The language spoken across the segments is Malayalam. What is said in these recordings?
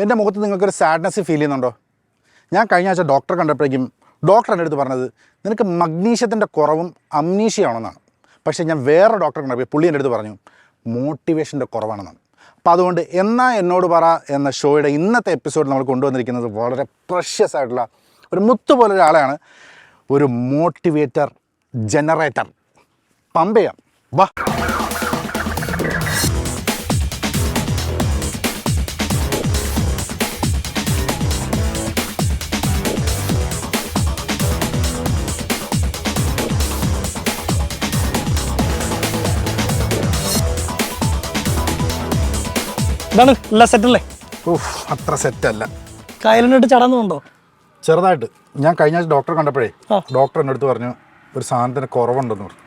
എന്റെ മുഖത്ത് നിങ്ങൾക്കൊരു സാഡ്നെസ് ഫീൽ ചെയ്യുന്നുണ്ടോ? ഞാൻ കഴിഞ്ഞ ആഴ്ച ഡോക്ടറെ കണ്ടപ്പോഴേക്കും ഡോക്ടർ എന്റെ അടുത്ത് പറഞ്ഞത് നിനക്ക് മഗ്നീഷ്യത്തിന്റെ കുറവും അമ്നീഷ്യയാണെന്നാണ് പക്ഷേ ഞാൻ വേറെ ഡോക്ടറെ കണ്ടപ്പോൾ പുള്ളി എന്റെ അടുത്ത് പറഞ്ഞു മോട്ടിവേഷന്റെ കുറവാണെന്നാണ്. അപ്പോൾ അതുകൊണ്ട് എന്നാ എന്നോട് പറ എന്ന ഷോയുടെ ഇന്നത്തെ എപ്പിസോഡ് നമ്മൾ കൊണ്ടുവന്നിരിക്കുന്നത് വളരെ പ്രഷ്യസ് ആയിട്ടുള്ള ഒരു മുത്തു പോലെ ഒരാളെയാണ്. ഒരു മോട്ടിവേറ്റർ ജനറേറ്റർ പമ്പ ചെയ്യാം. വാ. ഇതാണ് എല്ലാ സെറ്റല്ലേ അത്ര സെറ്റല്ല കായലിനോട്ട് ചടന്നുണ്ടോ ചെറുതായിട്ട്. ഞാൻ കഴിഞ്ഞ ആഴ്ച ഡോക്ടറെ കണ്ടപ്പോഴേ. ഡോക്ടർ എന്റെ അടുത്ത് പറഞ്ഞു ഒരു സാധനത്തിന് കുറവുണ്ടെന്ന് പറഞ്ഞു.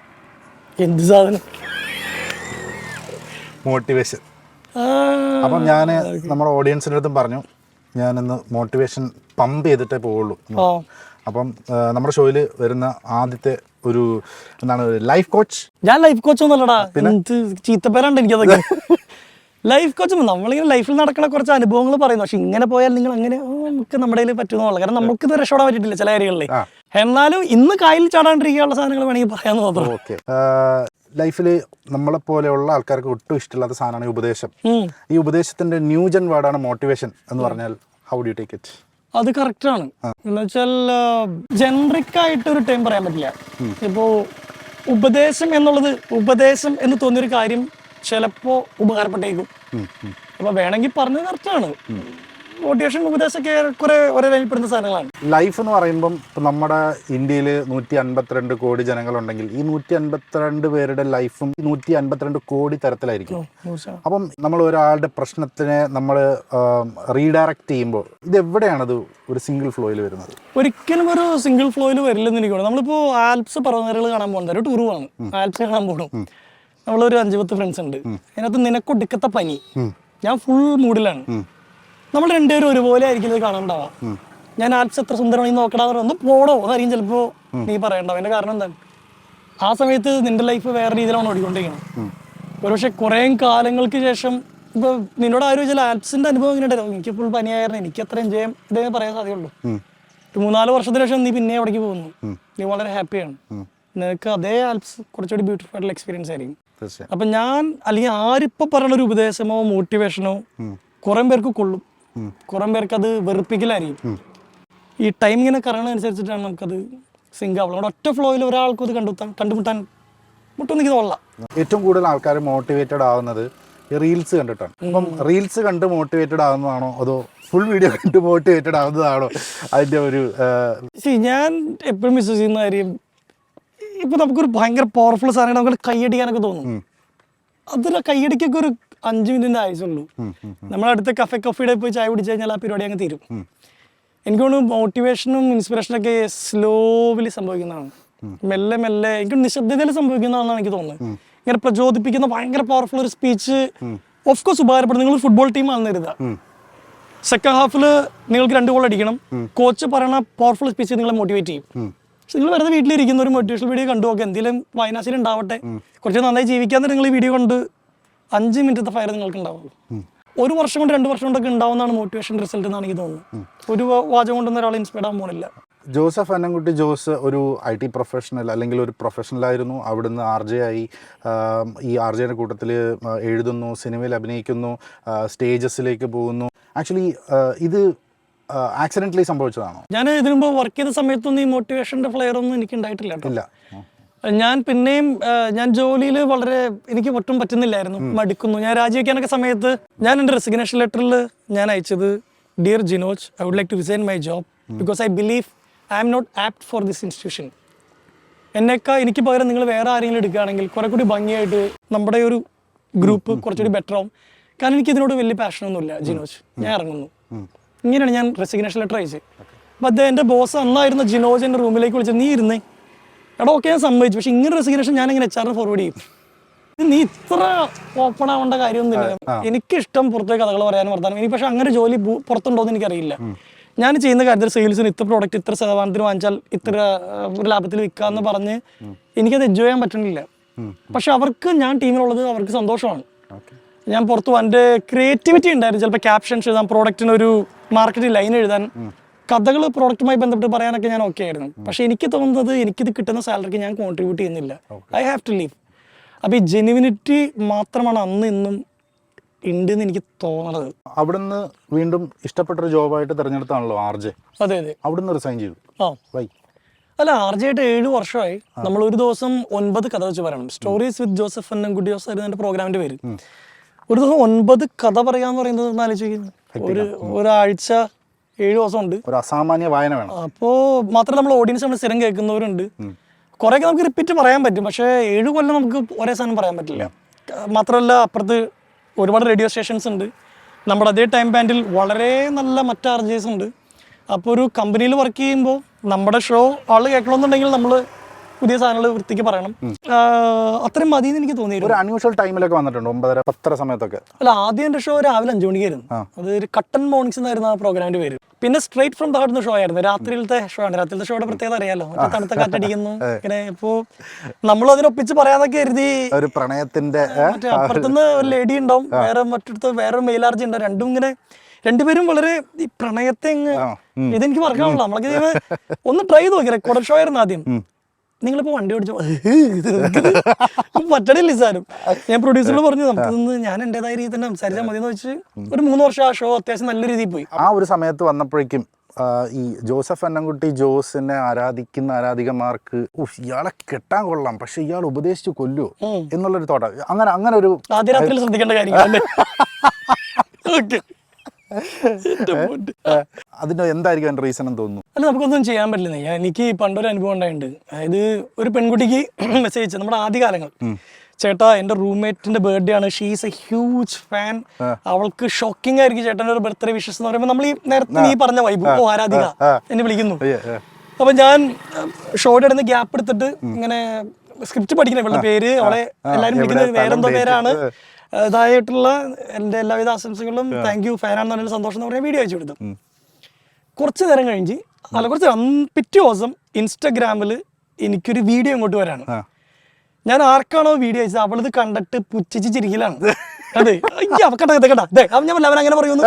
എന്ത് സാധനം? മോട്ടിവേഷൻ അപ്പം ഞാൻ നമ്മുടെ ഓഡിയൻസിന്റെ അടുത്തും പറഞ്ഞു ഞാനിന്ന് മോട്ടിവേഷൻ പമ്പ് ചെയ്തിട്ടേ പോവുള്ളൂ. അപ്പം നമ്മുടെ ഷോയിൽ വരുന്ന ആദ്യത്തെ ഒരു എന്താണ് ലൈഫ് കോച്ച് ഞാൻ ലൈഫ് കോച്ച് ഒന്നല്ലടാ ചീത്തപ്പേരാണ്ട് എനിക്കതൊക്കെ ലൈഫ് കോച്ച് നമ്മളിങ്ങനെ ലൈഫിൽ നടക്കുന്ന കുറച്ച് അനുഭവങ്ങൾ പറയുന്നു. പക്ഷെ ഇങ്ങനെ പോയാൽ നിങ്ങൾ അങ്ങനെ നമുക്ക് നമ്മുടെ കയ്യിൽ പറ്റുന്നുള്ളൂ കാരണം നമുക്ക് ഇത് രക്ഷപ്പെടാൻ പറ്റിയിട്ടില്ല ചില കാര്യങ്ങളിൽ. എന്നാലും ഇന്ന് കായലിൽ ചാടാണ്ടിരിക്കാനുള്ള സാധനങ്ങൾ വേണമെങ്കിൽ പറയാന്ന് മാത്രം. ഓക്കെ. ലൈഫിൽ നമ്മളെ പോലെയുള്ള ആൾക്കാർക്ക് ഒട്ടും ഇഷ്ടമില്ലാത്ത സാധനമാണ് ഉപദേശം. ഈ ഉപദേശത്തിന്റെ ന്യൂജൻ വേർഡാണ് മോട്ടിവേഷൻ എന്ന് പറഞ്ഞാൽ ഹൗ ഡു ടേക്ക് ഇറ്റ് അത് കറക്റ്റ് ആണ്. എന്ന് വെച്ചാൽ ജനറിക് ആയിട്ട് ഒരു ടൈം പറയാൻ പറ്റില്ല. ഇപ്പോ ഉപദേശം എന്നുള്ളത് ഉപദേശം എന്ന് തോന്നിയൊരു കാര്യം ചിലപ്പോ ഉപകാരപ്പെട്ടേക്കും. അപ്പൊ വേണമെങ്കിൽ പറഞ്ഞത് കറക്റ്റാണ് മോട്ടിവേഷൻ ഉപദേശമൊക്കെ ഒരേ സാധനങ്ങളാണ്. ലൈഫ് എന്ന് പറയുമ്പം ഇപ്പം നമ്മുടെ ഇന്ത്യയിൽ നൂറ്റി അൻപത്തിരണ്ട് കോടി ജനങ്ങളുണ്ടെങ്കിൽ ഈ നൂറ്റി അൻപത്തിരണ്ട് പേരുടെ ലൈഫും നൂറ്റി അൻപത്തിരണ്ട് കോടി തരത്തിലായിരിക്കും. അപ്പം നമ്മൾ ഒരാളുടെ പ്രശ്നത്തിനെ നമ്മൾ റീഡയറക്റ്റ് ചെയ്യുമ്പോൾ ഇത് എവിടെയാണത് ഒരു സിംഗിൾ ഫ്ലോയിൽ വരുന്നത്? ഒരിക്കലും ഒരു സിംഗിൾ ഫ്ലോയിൽ വരില്ലെന്ന് എനിക്ക് തോന്നുന്നു. നമ്മളിപ്പോ ആൽപ്സ് പർവതനിരകൾ കാണാൻ പോകുന്നത്. ഒരു ടൂർ പോകണം ആൽപ്സ് കാണാൻ പോകണം നമ്മളൊരു അഞ്ചു പത്ത് ഫ്രണ്ട്സ് ഉണ്ട്. അതിനകത്ത് നിനക്കൊടുക്കത്തെ പനി. ഞാൻ ഫുൾ മൂഡിലാണ് നമ്മൾ രണ്ടുപേരും ഒരുപോലെ ആയിരിക്കും ഇത് കാണാണ്ടാവാ. ഞാൻ ആൽപ്സ് എത്ര സുന്ദരമായി നോക്കടാന്ന് ഒന്ന് പോടോ അതായിരിക്കും ചിലപ്പോ നീ പറയണ്ടാവും അതിന്റെ കാരണം എന്താണ്? ആ സമയത്ത് നിന്റെ ലൈഫ് വേറെ രീതിയിലാണ് ഓടിക്കൊണ്ടിരിക്കുന്നത് ഒരുപക്ഷെ കുറേ കാലങ്ങൾക്ക് ശേഷം ഇപ്പൊ നിന്നോട് ആരും ചില ആൽപ്സിന്റെ അനുഭവം ഇങ്ങനെ ഉണ്ടായിരുന്നു. എനിക്ക് ഫുൾ പനിയായിരുന്നു. എനിക്ക് അത്ര എൻജോയ് ഇതേ പറയാൻ സാധ്യതയുള്ളൂ. ഒരു മൂന്നാൽ വർഷത്തിന് ശേഷം നീ പിന്നെ എവിടേക്ക് പോകുന്നു? നീ വളരെ ഹാപ്പിയാണ് നിനക്ക് അതേ ആൽപ്സ് കുറച്ചുകൂടി ബ്യൂട്ടിഫുൾ ആയിട്ടുള്ള എക്സ്പീരിയൻസ് ആയിരിക്കും. അപ്പൊ ഞാൻ അല്ലെങ്കിൽ ആരിപ്പോ പറയുന്ന ഒരു ഉപദേശമോ മോട്ടിവേഷനോ കുറെ പേർക്ക് കൊള്ളും. കുറെ പേർക്ക് അത് വെറുപ്പിക്കലായിരിക്കും. ഈ ടൈം ഇങ്ങനെ കറങ്ങുന്നതനുസരിച്ചിട്ടാണ് നമുക്കത് സിങ്ക് ആവുള്ളൂ. അവിടെ ഒറ്റ ഫ്ലോയിൽ ഒരാൾക്കും ഇത് കണ്ടെത്താൻ കണ്ടുമുട്ടാൻ മുട്ടൊന്നും എനിക്ക് ഏറ്റവും കൂടുതൽ ആൾക്കാർ മോട്ടിവേറ്റഡ് ആവുന്നത് റീൽസ് കണ്ടിട്ടാണ്. അപ്പം റീൽസ് കണ്ട് മോട്ടിവേറ്റഡ് ആവുന്നതാണോ? അതോ ഫുൾ വീഡിയോ കണ്ട് മോട്ടിവേറ്റഡ് ആവുന്നതാണോ? അതിന്റെ ഒരു ഞാൻ എപ്പോഴും വിശ്വസിക്കുന്ന കാര്യം ഇപ്പൊ നമുക്കൊരു ഭയങ്കര പവർഫുൾ സാധനം നമുക്ക് കൈയടിക്കാനൊക്കെ തോന്നും അതിൽ കൈയടിക്കൊക്കെ ഒരു അഞ്ച് മിനിറ്റിന്റെ ആയുസുള്ളൂ. നമ്മൾ അടുത്ത കഫേ കഫയുടെ പോയി ചായ കുടിച്ചു കഴിഞ്ഞാൽ ആ പരിപാടി അങ്ങ് തീരും. എനിക്ക് തോന്നുന്നു മോട്ടിവേഷനും ഇൻസ്പിറേഷനും ഒക്കെ സ്ലോവിലി സംഭവിക്കുന്നതാണ്. മെല്ലെ മെല്ലെ എനിക്ക് നിശബ്ദതയിൽ സംഭവിക്കുന്നതാണെന്നാണ് എനിക്ക് തോന്നുന്നത്. ഇങ്ങനെ പ്രചോദിപ്പിക്കുന്ന ഭയങ്കര പവർഫുൾ ഒരു സ്പീച്ച് ഓഫ് കോഴ്സ് ഉപകാരപ്പെടും. നിങ്ങൾ ഫുട്ബോൾ ടീം ആണെന്ന് കരുതുക. സെക്കൻഡ് ഹാഫിൽ നിങ്ങൾക്ക് രണ്ട് ഗോൾ അടിക്കണം. കോച്ച് പറയുന്ന പവർഫുൾ സ്പീച്ച് നിങ്ങളെ മോട്ടിവേറ്റ് ചെയ്യും. നിങ്ങൾ വെറുതെ വീട്ടിലിരിക്കുന്ന ഒരു മോട്ടിവേഷണൽ വീഡിയോ കണ്ടു. നോക്കുക എന്തെങ്കിലും വായനാശീലം ഉണ്ടാവട്ടെ. കുറച്ച് നന്നായി ജീവിക്കാൻ നിങ്ങൾ ഈ വീഡിയോ കൊണ്ട് അഞ്ച് മിനിറ്റത്തെ ഫയർ നിങ്ങൾക്ക് ഉണ്ടാവുള്ളൂ ഒരു വർഷം കൊണ്ട് രണ്ട് വർഷം കൊണ്ടൊക്കെ ഉണ്ടാവുന്നതാണ് മോട്ടിവേഷൻ റിസൾട്ട് എന്നാണ് എനിക്ക് തോന്നുന്നത്. ഒരു വാചകം കൊണ്ടൊന്നും ഒരാൾ ഇൻസ്പയർഡ് ആകാൻ പോണില്ല ജോസഫ് അന്നംകുട്ടി ജോസ് ഒരു ഐ ടി പ്രൊഫഷണൽ അല്ലെങ്കിൽ ഒരു പ്രൊഫഷണൽ ആയിരുന്നു. അവിടുന്ന് ആർ ജെ ആയി. ഈ ആർ ജെയുടെ കൂട്ടത്തിൽ എഴുതുന്നു സിനിമയിൽ അഭിനയിക്കുന്നു സ്റ്റേജസിലേക്ക് പോകുന്നു. ആക്ച്വലി ഇത് ആക്സിഡന്റലി സംഭവിച്ചതാണോ? ഞാൻ ഇതിനു മുമ്പ് വർക്ക് ചെയ്ത സമയത്തൊന്നും ഈ മോട്ടിവേഷന്റെ ഫ്ലെയർ ഒന്നും എനിക്ക് ഉണ്ടായിട്ടില്ല ഇല്ല. ഞാൻ പിന്നെയും ഞാൻ ജോലിയിൽ വളരെ എനിക്ക് ഒട്ടും പറ്റുന്നില്ലായിരുന്നു. മടുക്കുന്നു. ഞാൻ രാജിവെക്കാനൊക്കെ സമയത്ത് ഞാൻ എന്റെ റെസിഗ്നേഷൻ ലെറ്ററിൽ ഞാൻ അയച്ചത് dear Jinoj I would like to resign my job because I believe I am not apt for this institution എന്നെക്കാ എനിക്ക് പകരം നിങ്ങൾ വേറെ ആരെങ്കിലും എടുക്കുകയാണെങ്കിൽ കുറെ കൂടി ഭംഗിയായിട്ട് നമ്മുടെ ഒരു ഗ്രൂപ്പ് കുറച്ചുകൂടി ബെറ്റർ ആവും. കാരണം എനിക്ക് ഇതിനോട് വലിയ പാഷനൊന്നുമില്ല ജിനോജ് ഞാൻ ഇറങ്ങുന്നു. ഇങ്ങനെയാണ് ഞാൻ റെസിഗ്നേഷൻ ലെറ്റർ അയച്ചത്. അപ്പം അദ്ദേഹം എന്റെ ബോസ് അന്നായിരുന്ന ജിനോജ് എന്റെ റൂമിലേക്ക് വിളിച്ചത് നീ ഇരുന്നേ. എടാ ഓക്കെ ഞാൻ സമ്മതിച്ചു. പക്ഷെ ഇങ്ങനെ റെസിഗ്നേഷൻ ഞാൻ എങ്ങനെ എച്ച് ആറിന് ഫോർവേഡ് ചെയ്യും. ഇത് നീ ഇത്ര ഓപ്പൺ ആവേണ്ട കാര്യമൊന്നുമില്ല എനിക്കിഷ്ടം പുറത്തെ കഥകൾ പറയാനും വർത്താനം. ഇനി പക്ഷെ അങ്ങനെ ജോലി പുറത്തുണ്ടോ പുറത്തുണ്ടോയെന്ന് എനിക്കറിയില്ല. ഞാൻ ചെയ്യുന്ന കാര്യത്തിൽ സെയിൽസിന് ഇത്ര പ്രോഡക്റ്റ് ഇത്ര ശതമാനത്തിന് വാങ്ങിച്ചാൽ ഇത്ര ഒരു ലാഭത്തിൽ വിൽക്കാന്ന് പറഞ്ഞ് എനിക്കത് എൻജോയ് ചെയ്യാൻ പറ്റണില്ല. പക്ഷെ അവർക്ക് ഞാൻ ടീമിലുള്ളത് അവർക്ക് സന്തോഷമാണ്. ഞാൻ പുറത്ത് പോകും എന്റെ ക്രിയേറ്റിവിറ്റി ഉണ്ടായിരുന്നു. ചിലപ്പോൾ ക്യാപ്ഷൻസ് എഴുതാൻ പ്രോഡക്റ്റിന് ഒരു മാർക്കറ്റിംഗ് ലൈൻ എഴുതാൻ. കഥകൾ പ്രോഡക്റ്റുമായി ബന്ധപ്പെട്ട് പറയാനൊക്കെ ഞാൻ ഓക്കെ ആയിരുന്നു. പക്ഷേ എനിക്ക് തോന്നുന്നത് എനിക്കിത് കിട്ടുന്ന സാലറിക്ക് ഞാൻ കോൺട്രിബ്യൂട്ട് ചെയ്യുന്നില്ല. ഐ ഹാവ് ടു ലീവ് അപ്പോൾ ഈ ജെനുവിനിറ്റി മാത്രമാണ് അന്ന് ഇന്നും ഉണ്ടെന്ന് എനിക്ക് തോന്നണത്. അവിടുന്ന് വീണ്ടും ഇഷ്ടപ്പെട്ടൊരു ജോബായിട്ട് തിരഞ്ഞെടുത്താണല്ലോ ആർ ജെ. അതെ അതെ. അവിടുന്ന് റിസൈൻ ചെയ്തു. ആ. വൈ അല്ല ആർ ജെ ആയിട്ട് ഏഴ് വർഷമായി. നമ്മൾ ഒരു ദിവസം ഒൻപത് കഥ വെച്ച് പറയണം. സ്റ്റോറീസ് വിത്ത് ജോസഫ് അന്നൻകുട്ടി ജോസഫ് ആയിരുന്നു എന്റെ പ്രോഗ്രാമിന്റെ പേര്. ഒരു ദിവസം ഒൻപത് കഥ പറയാന്ന് പറയുന്നത് ഒന്ന് ഒരു ഒരാഴ്ച ഏഴ് ദിവസം ഉണ്ട് ഒരു അസാമാന്യ വായന വേണം. അപ്പോ മാത്രമല്ല നമ്മൾ ഓഡിയൻസ് നമ്മൾ സ്ഥിരം കേൾക്കുന്നവരുണ്ട്. കുറേയൊക്കെ നമുക്ക് റിപ്പീറ്റ് പറയാൻ പറ്റും. പക്ഷേ ഏഴ് കൊല്ലം നമുക്ക് ഒരേ സാധനം പറയാൻ പറ്റില്ല. മാത്രമല്ല അപ്പുറത്ത് ഒരുപാട് റേഡിയോ സ്റ്റേഷൻസ് ഉണ്ട്. നമ്മുടെ അതേ ടൈം ബാൻഡിൽ വളരെ നല്ല മറ്റ് ഉണ്ട്. അപ്പോൾ ഒരു കമ്പനിയിൽ വർക്ക് ചെയ്യുമ്പോൾ നമ്മുടെ ഷോ ആൾ കേൾക്കണമെന്നുണ്ടെങ്കിൽ നമ്മൾ പുതിയ സാധനങ്ങൾ വൃത്തിക്ക് പറയണം. അത്രയും മതി എന്ന് എനിക്ക് തോന്നിയിരുന്നു. ഒരു അൺയൂഷ്വൽ ടൈമിലൊക്കെ വന്നിട്ടുണ്ട് ഒമ്പതര പത്തര സമയത്തൊക്കെ. അല്ല ആദ്യം എന്റെ ഷോ രാവിലെ അഞ്ചു മണിക്കായിരുന്നു. അത് ഒരു കട്ടൻ മോർണിംഗ്സ് എന്നായിരുന്നു ആ പ്രോഗ്രാമിന്റെ പേര്. പിന്നെ സ്ട്രേറ്റ് ഫ്രം ദ ഷോ ആയിരുന്നു. രാത്രിയിലത്തെ ഷോ ആണ്. രാത്രിയിലത്തെ ഷോയുടെ പ്രത്യേകത അറിയാലോ. മറ്റേ തണുത്ത കാറ്റടിക്കുന്നു. ഇങ്ങനെ ഇപ്പോ നമ്മൾ അതിനൊപ്പിച്ച് പറയാന്നൊക്കെ കരുതി ഒരു പ്രണയത്തിന്റെ? മറ്റേ അപ്പുറത്തുനിന്ന് ഒരു ലേഡി ഉണ്ടാവും. വേറെ മറ്റടുത്ത് വേറെ മെയിലാർജി ഉണ്ടാവും. രണ്ടും ഇങ്ങനെ രണ്ടുപേരും വളരെ ഈ പ്രണയത്തെ ഇതെനിക്ക് മറക്കാനുള്ള നമ്മളൊക്കെ ഒന്ന് ട്രൈ ചെയ്ത് നോക്കി. റെക്കോർഡ് ഷോ ആയിരുന്നു ആദ്യം. നിങ്ങളിപ്പോ വണ്ടി ഓടിച്ചു പറ്റണില്ല സാറും ഞാൻ പ്രൊഡ്യൂസറോട് പറഞ്ഞു നമുക്ക് ഞാൻ എന്റെതായ രീതിയിൽ തന്നെ സംസാരിച്ചാൽ മതി എന്ന് വെച്ച് ഒരു മൂന്ന് വർഷം ആ ഷോ അത്യാവശ്യം നല്ല രീതിയിൽ പോയി. ആ ഒരു സമയത്ത് വന്നപ്പോഴേക്കും ഈ ജോസഫ് അന്നംകുട്ടി ജോസിനെ ആരാധിക്കുന്ന ആരാധികമാർക്ക് ഇയാളെ കെട്ടാൻ കൊള്ളാം പക്ഷെ ഇയാൾ ഉപദേശിച്ച് കൊല്ലുവോ? എന്നുള്ളൊരു തോട്ടം. അങ്ങനെ അങ്ങനെ ഒരു ശ്രദ്ധിക്കേണ്ട കാര്യങ്ങളല്ലേ? അതിന്റെ എന്തായിരിക്കും അതിന്റെ റീസൺ എന്ന് തോന്നുന്നു? അല്ല നമുക്കൊന്നും ചെയ്യാൻ പറ്റില്ല. എനിക്ക് പണ്ടൊരു അനുഭവം ഉണ്ടായിട്ടുണ്ട്. അതായത് ഒരു പെൺകുട്ടിക്ക് മെസ്സേജ് അയച്ചു നമ്മുടെ ആദ്യകാലങ്ങൾ. ചേട്ടാ എന്റെ റൂംമേറ്റിന്റെ ബർത്ത്ഡേ ആണ്. ഷീസ് എ ഹ്യൂജ് ഫാൻ അവൾക്ക് ഷോക്കിംഗ് ആയിരിക്കും ചേട്ടന്റെ ഒരു ബർത്ത്ഡേ വിഷസ് എന്ന് പറയുമ്പോൾ നമ്മൾ ഈ നേരത്തെ നീ പറഞ്ഞ വൈബ് ഓ ആരാധിക. എന്നെ വിളിക്കുന്നു. അപ്പൊ ഞാൻ ഷോയുടെ ഇടന്ന് ഗ്യാപ്പ് എടുത്തിട്ട് ഇങ്ങനെ സ്ക്രിപ്റ്റ് പഠിക്കണേ ഇവളുടെ പേര് അവളെ എല്ലാരും വിളിക്കുന്നത് വേറെന്തോ പേരാണ്. ഇതായിട്ടുള്ള എന്റെ എല്ലാവിധ ആശംസകളും താങ്ക് യു ഫാനാണെന്ന് പറഞ്ഞ സന്തോഷം എന്ന് പറഞ്ഞ വീഡിയോ അയച്ചു കൊടുത്തു. കുറച്ച് നേരം കഴിഞ്ഞ് അല്ല കുറച്ച് പിറ്റേ ദിവസം ഇൻസ്റ്റഗ്രാമിൽ എനിക്കൊരു വീഡിയോ ഇങ്ങോട്ട് വരാണ്. ഞാൻ ആർക്കാണോ വീഡിയോ അയച്ചത്? അവളിത് കണ്ടിട്ട് പുച്ഛിച്ച് ചിരിക്കലാണ്. അതെ. അയ്യ അവ കണ്ട കണ്ട ദേ, അവൻ ഞാൻ അവൻ അങ്ങനെ പറയുന്നു.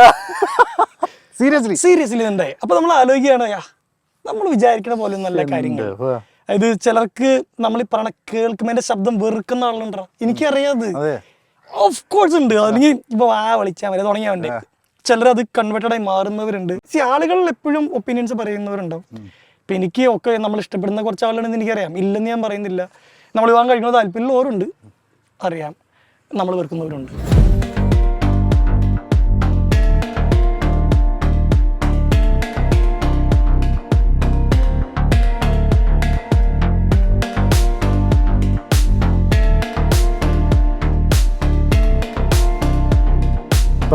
സീരിയസ്ലി സീരിയസ്ലി ഉണ്ടായി അപ്പൊ നമ്മൾ ആലോചിക്കുകയാണ് നമ്മൾ വിചാരിക്കണ പോലെ നല്ല കാര്യങ്ങൾ. അതായത് ചിലർക്ക് നമ്മൾ ഈ പറഞ്ഞ കേൾക്കുമ്പോൾ ശബ്ദം വെറുക്കുന്ന ആളുണ്ടോ എനിക്കറിയാതെ ഓഫ് കോഴ്സ് ഉണ്ട്. അല്ലെങ്കിൽ ഇപ്പൊ ആ വിളിച്ചാൽ മതി. തുടങ്ങിയവന്റെ ചിലർ അത് കൺവേർട്ടഡ് ആയി മാറുന്നവരുണ്ട്. സി ആളുകളിൽ എപ്പോഴും ഒപ്പീനിയൻസ് പറയുന്നവരുണ്ടാവും. ഇപ്പൊ എനിക്ക് ഒക്കെ നമ്മൾ ഇഷ്ടപ്പെടുന്ന കുറച്ച് ആളുണ്ടെന്ന് എനിക്കറിയാം. ഇല്ലെന്ന് ഞാൻ പറയുന്നില്ല. നമ്മൾ വിവാഹം കഴിക്കുന്ന താല്പര്യമുള്ളവരുണ്ട്. അറിയാം. നമ്മൾ വെറുക്കുന്നവരുണ്ട്.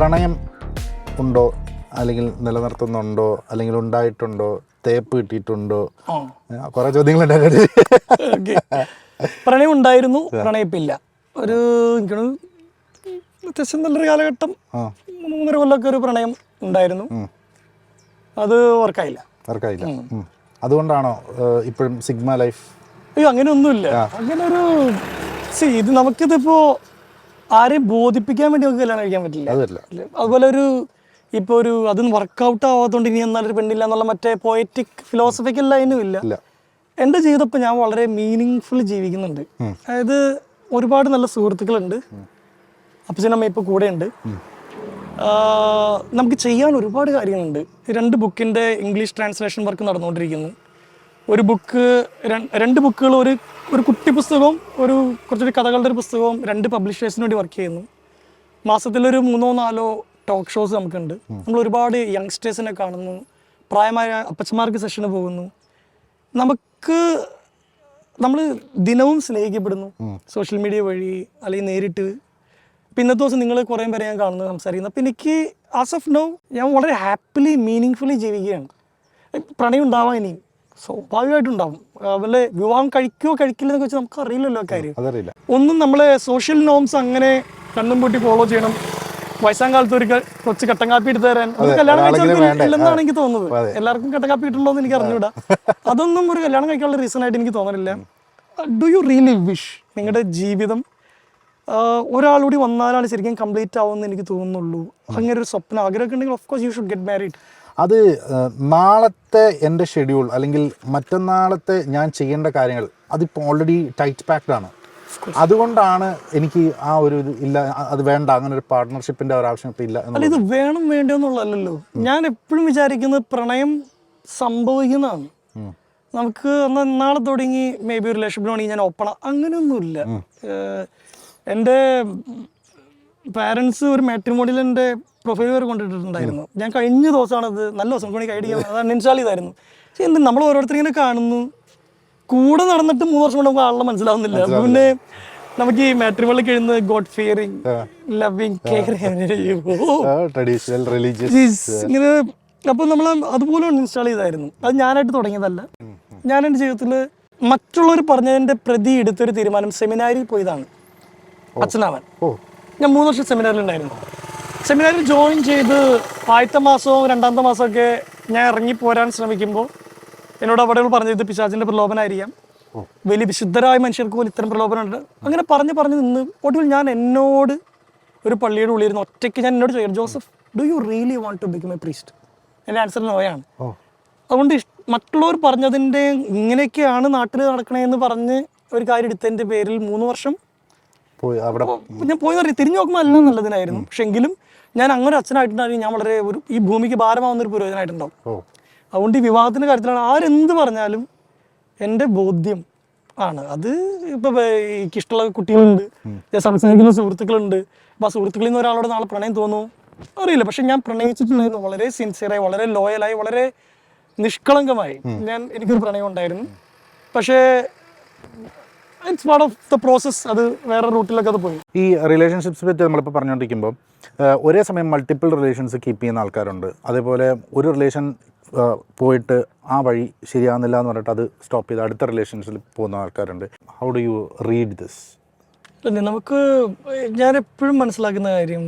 പ്രണയം ഉണ്ടോ? അല്ലെങ്കിൽ നിലനിർത്തുന്നുണ്ടോ? അല്ലെങ്കിൽ ഉണ്ടായിട്ടുണ്ടോ? തേപ്പ് കിട്ടിയിട്ടുണ്ടോ? കുറെ ചോദ്യങ്ങൾ പ്രണയം ഉണ്ടായിരുന്നു പ്രണയപ്പില്ല. ഒരു അത്യാവശ്യം നല്ലൊരു കാലഘട്ടം. മൂന്നര കൊല്ലൊക്കെ ഒരു പ്രണയം ഉണ്ടായിരുന്നു. അത് വർക്കായില്ല. വർക്കായില്ല. അതുകൊണ്ടാണോ ഇപ്പോഴും സിഗ്മ ലൈഫ്? അയ്യോ അങ്ങനെ ഒന്നുമില്ല അങ്ങനെ ഒരു ഇത് നമുക്കിതിപ്പോ ആരെയും ബോധിപ്പിക്കാൻ വേണ്ടി നമുക്ക് കല്യാണം കഴിക്കാൻ പറ്റില്ല. അതുപോലെ ഒരു ഇപ്പൊ ഒരു അതൊന്നും വർക്കൗട്ട് ആവാത്തോണ്ട് ഇനി എന്നാലൊരു പെണ്ണില്ല എന്നുള്ള മറ്റേ പോയറ്റിക് ഫിലോസഫിക്കൽ ലൈനും ഇല്ല. എന്റെ എന്റെ ജീവിതം ഇപ്പം ഞാൻ വളരെ മീനിങ് ഫുൾ ജീവിക്കുന്നുണ്ട് അതായത് ഒരുപാട് നല്ല സുഹൃത്തുക്കളുണ്ട്. അപ്പച്ചനമ്മ ഇപ്പോൾ കൂടെ ഉണ്ട് നമുക്ക് ചെയ്യാൻ ഒരുപാട് കാര്യങ്ങളുണ്ട്. രണ്ട് ബുക്കിന്റെ ഇംഗ്ലീഷ് ട്രാൻസ്ലേഷൻ വർക്ക് നടന്നുകൊണ്ടിരിക്കുന്നു. ഒരു ബുക്ക് രണ്ട് ബുക്കുകൾ ഒരു ഒരു കുട്ടി പുസ്തകവും ഒരു കുറച്ചൊരു കഥകളുടെ ഒരു പുസ്തകവും രണ്ട് പബ്ലിഷേഴ്സിന് വേണ്ടി വർക്ക് ചെയ്യുന്നു. മാസത്തിലൊരു മൂന്നോ നാലോ ടോക്ക് ഷോസ് നമുക്കുണ്ട്. നമ്മൾ ഒരുപാട് യങ്സ്റ്റേഴ്സിനെ കാണുന്നു. പ്രായമായ അപ്പച്ചന്മാർക്ക് സെഷന് പോകുന്നു. നമുക്ക് നമ്മൾ ദിനവും സ്നേഹിക്കപ്പെടുന്നു. സോഷ്യൽ മീഡിയ വഴി അല്ലെങ്കിൽ നേരിട്ട്. അപ്പം ഇന്നത്തെ ദിവസം നിങ്ങൾ കുറേ പേരെ ഞാൻ കാണുന്നു സംസാരിക്കുന്നു. അപ്പം എനിക്ക് ആസ് ഓഫ് നോ ഞാൻ വളരെ ഹാപ്പിലി മീനിങ് ഫുള്ളി ജീവിക്കുകയാണ്. പ്രണയം ഉണ്ടാവാം ഇനിയും. സ്വാഭാവികമായിട്ടുണ്ടാവും. വല്ല വിവാഹം കഴിക്കുമോ കഴിക്കില്ല എന്നൊക്കെ വെച്ചാൽ നമുക്ക് അറിയില്ലല്ലോ കാര്യം. അതറിയില്ല. ഒന്നും നമ്മളെ സോഷ്യൽ നോംസ് അങ്ങനെ കണ്ണും പൂട്ടി ഫോളോ ചെയ്യണം. വയസ്സാം കാലത്ത് ഒരു കൊച്ചു കുറച്ച് കട്ടൻ കാപ്പി എടുത്തു തരാൻ. അത് കല്യാണം കഴിച്ചവർക്ക് ഇല്ലെന്നാണ് എനിക്ക് തോന്നുന്നത്. എല്ലാവർക്കും കട്ടൻ കാപ്പി കിട്ടുണ്ടോ എന്ന് എനിക്ക് അറിഞ്ഞൂടാ. അതൊന്നും ഒരു കല്യാണം കഴിക്കാനുള്ള റീസൺ ആയിട്ട് എനിക്ക് തോന്നുന്നില്ല ഡു യു റിയലി വിഷ് നിങ്ങളുടെ ജീവിതം ആഹ് ഒരാളൂടി വന്നാലാണ് ശരിക്കും കംപ്ലീറ്റ് ആവുമെന്ന് എനിക്ക് തോന്നുന്നുള്ളൂ. അങ്ങനെ ഒരു സ്വപ്നം ആഗ്രഹമൊക്കെ ഉണ്ടെങ്കിൽ of course you should get married അത് നാളത്തെ എന്റെ ഷെഡ്യൂൾ അല്ലെങ്കിൽ മറ്റന്നാളത്തെ ഞാൻ ചെയ്യേണ്ട കാര്യങ്ങൾ അതിപ്പോൾ ഓൾറെഡി ടൈറ്റ് പാക്ഡ് ആണ്. അതുകൊണ്ടാണ് എനിക്ക് ആ ഒരു ഇല്ല അത് വേണ്ട അങ്ങനെ ഒരു പാർട്ട്ണർഷിപ്പിന്റെ ഒരു ആവശ്യം ഇപ്പം ഇല്ല ഇത് വേണം വേണ്ടെന്നുള്ളതല്ലോ ഞാൻ എപ്പോഴും വിചാരിക്കുന്നത് പ്രണയം സംഭവിക്കുന്നതാണ്. നമുക്ക് എന്നാൽ നാളെ തുടങ്ങി മേ ബി ഒരു റിലേഷൻഷിപ്പിനാണെങ്കിൽ ഞാൻ ഓപ്പണ അങ്ങനെയൊന്നുമില്ല. എന്റെ പാരൻസ് ഒരു മാട്രിമോണിയിൽ എന്റെ പ്രൊഫൈൽ വരെ കൊണ്ടിട്ടുണ്ടായിരുന്നു ഞാൻ കഴിഞ്ഞ ദിവസമാണ് അത് നല്ല ദിവസം കൊണ്ട് ഐഡിയ അതാണ് ഇൻസ്റ്റാൾ ചെയ്തായിരുന്നു പക്ഷേ എന്ത് നമ്മൾ ഓരോരുത്തർ ഇങ്ങനെ കാണുന്നു? കൂടെ നടന്നിട്ട് മൂന്ന് വർഷം കൊണ്ട് നമുക്ക് ആളെ മനസ്സിലാവുന്നില്ല. പിന്നെ നമുക്ക് ഈ മാട്രിമോണിൽ കഴിയുന്നത് god fearing loving traditional religious ഇങ്ങനെ അപ്പോൾ നമ്മൾ അതുപോലെ ഇൻസ്റ്റാൾ ചെയ്തായിരുന്നു അത് ഞാനായിട്ട് തുടങ്ങിയതല്ല. ഞാൻ എന്റെ ജീവിതത്തിൽ മറ്റുള്ളവർ പറഞ്ഞതിന്റെ പ്രതി എടുത്തൊരു തീരുമാനം സെമിനാരിൽ പോയതാണ്. അച്ഛനാവൻ ഞാൻ മൂന്ന് വർഷം സെമിനാറിലുണ്ടായിരുന്നു സെമിനാറിൽ ജോയിൻ ചെയ്ത് ആദ്യത്തെ മാസവും രണ്ടാമത്തെ മാസമൊക്കെ ഞാൻ ഇറങ്ങി പോരാൻ ശ്രമിക്കുമ്പോൾ എന്നോട് അവിടെ പറഞ്ഞത് ഇത് പിശാചിന്റെ പ്രലോഭനമായിരിക്കാം വലിയ വിശുദ്ധരായ മനുഷ്യർക്ക് പോലും ഇത്തരം പ്രലോഭനമുണ്ട്. അങ്ങനെ പറഞ്ഞ് പറഞ്ഞ് നിന്ന് ഒടുവിൽ ഞാൻ എന്നോട് ഒരു പള്ളിയുടെ ഉള്ളിൽ ഒറ്റയ്ക്ക് ഞാൻ എന്നോട് ചോദിക്കും Joseph do you really want to become a priest എന്റെ ആൻസർ നോയാണ്. അതുകൊണ്ട് മറ്റുള്ളവർ പറഞ്ഞതിന്റെ ഇങ്ങനെയൊക്കെയാണ് നാട്ടിൽ നടക്കണേന്ന് പറഞ്ഞ് ഒരു കാര്യം എടുത്തതിന്റെ പേരിൽ മൂന്ന് വർഷം ഞാൻ പോയി തിരിഞ്ഞു നോക്കുമ്പോൾ അല്ല നല്ലതിനായിരുന്നു. പക്ഷെ എങ്കിലും ഞാൻ അങ്ങനെ ഒരു ഞാൻ വളരെ ഒരു ഈ ഭൂമിക്ക് ഭാരമാവുന്ന ഒരു പുരോഹിതനായിട്ടുണ്ടാവും. അതുകൊണ്ട് ഈ വിവാഹത്തിന്റെ കാര്യത്തിലാണ് ആരെന്ത് പറഞ്ഞാലും എന്റെ ബോധ്യം ആണ്. അത് ഇപ്പൊ എനിക്കിഷ്ടമുള്ള കുട്ടികളുണ്ട്. ഞാൻ സംസാരിക്കുന്ന സുഹൃത്തുക്കളുണ്ട്. അപ്പൊ ആ സുഹൃത്തുക്കളിൽ നിന്ന് ഒരാളോട് നാളെ പ്രണയം തോന്നുന്നു? അറിയില്ല. പക്ഷെ ഞാൻ പ്രണയിച്ചിട്ടുണ്ടായിരുന്നു. വളരെ സിൻസിയറായി വളരെ ലോയലായി വളരെ നിഷ്കളങ്കമായി ഞാൻ എനിക്കൊരു പ്രണയം ഉണ്ടായിരുന്നു. പക്ഷേ it's part of the process അത് വേറെ റൂട്ടിലൊക്കെ അത് പോയി. ഈ റിലേഷൻഷിപ്സ് പറ്റി നമ്മളിപ്പോൾ പറഞ്ഞുകൊണ്ടിരിക്കുമ്പോൾ ഒരേ സമയം മൾട്ടിപ്പിൾ റിലേഷൻസ് കീപ്പ് ചെയ്യുന്ന ആൾക്കാരുണ്ട്. അതേപോലെ ഒരു റിലേഷൻ പോയിട്ട് ആ വഴി ശരിയാകുന്നില്ല എന്ന് പറഞ്ഞിട്ട് അത് സ്റ്റോപ്പ് ചെയ്ത് അടുത്ത റിലേഷൻസിൽ പോകുന്ന ആൾക്കാരുണ്ട്. How do you read this അല്ലേ നമുക്ക് ഞാൻ എപ്പോഴും മനസ്സിലാക്കുന്ന കാര്യം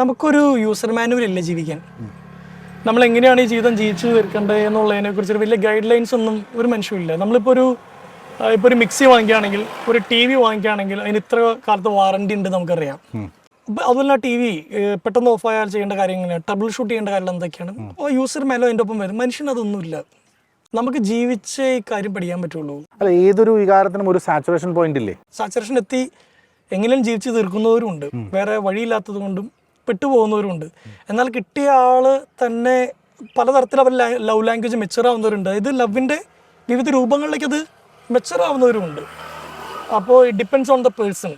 നമുക്കൊരു യൂസർ മാനുവൽ ഇല്ല ജീവിക്കാൻ? നമ്മൾ എങ്ങനെയാണ് ഈ ജീവിതം ജീവിച്ചു തീർക്കേണ്ടത് എന്നുള്ളതിനെ കുറിച്ച് വലിയ ഗൈഡ് ലൈൻസ് ഒന്നും ഒരു മനുഷ്യമില്ല നമ്മളിപ്പോൾ ഒരു ഇപ്പോൾ ഒരു മിക്സി വാങ്ങിക്കുകയാണെങ്കിൽ ഒരു ടി വി വാങ്ങിക്കുകയാണെങ്കിൽ അതിന് ഇത്ര കാലത്ത് വാറണ്ടി ഉണ്ട് നമുക്കറിയാം. അതുപോലെ ടി വി പെട്ടെന്ന് ഓഫ് ആയാൽ ചെയ്യേണ്ട കാര്യങ്ങൾ ട്രബിൾ ഷൂട്ട് ചെയ്യേണ്ട കാര്യങ്ങൾ എന്തൊക്കെയാണ്? അപ്പോൾ യൂസർ മേലോ എന്റെ ഒപ്പം വരും. മനുഷ്യന് അതൊന്നുമില്ല. നമുക്ക് ജീവിച്ചേ ഈ കാര്യം പഠിക്കാൻ പറ്റുള്ളൂ. അല്ല ഏതൊരു വികാരത്തിനും ഒരു സാച്ചുറേഷൻ പോയിന്റ് ഇല്ലേ? സാച്ചുറേഷൻ എത്തി എങ്ങനെയും ജീവിച്ച് തീർക്കുന്നവരുണ്ട്. വേറെ വഴിയില്ലാത്തത് കൊണ്ടും പെട്ടുപോകുന്നവരുണ്ട്. എന്നാൽ കിട്ടിയ ആൾ തന്നെ പലതരത്തിൽ അവർ ലവ് ലാംഗ്വേജ് മെച്ചർ ആവുന്നവരുണ്ട്. അതായത് ലവിന്റെ വിവിധ രൂപങ്ങളിലേക്ക് അത് മെച്ചർ ആവുന്നവരുമുണ്ട്. അപ്പോൾ it depends on the person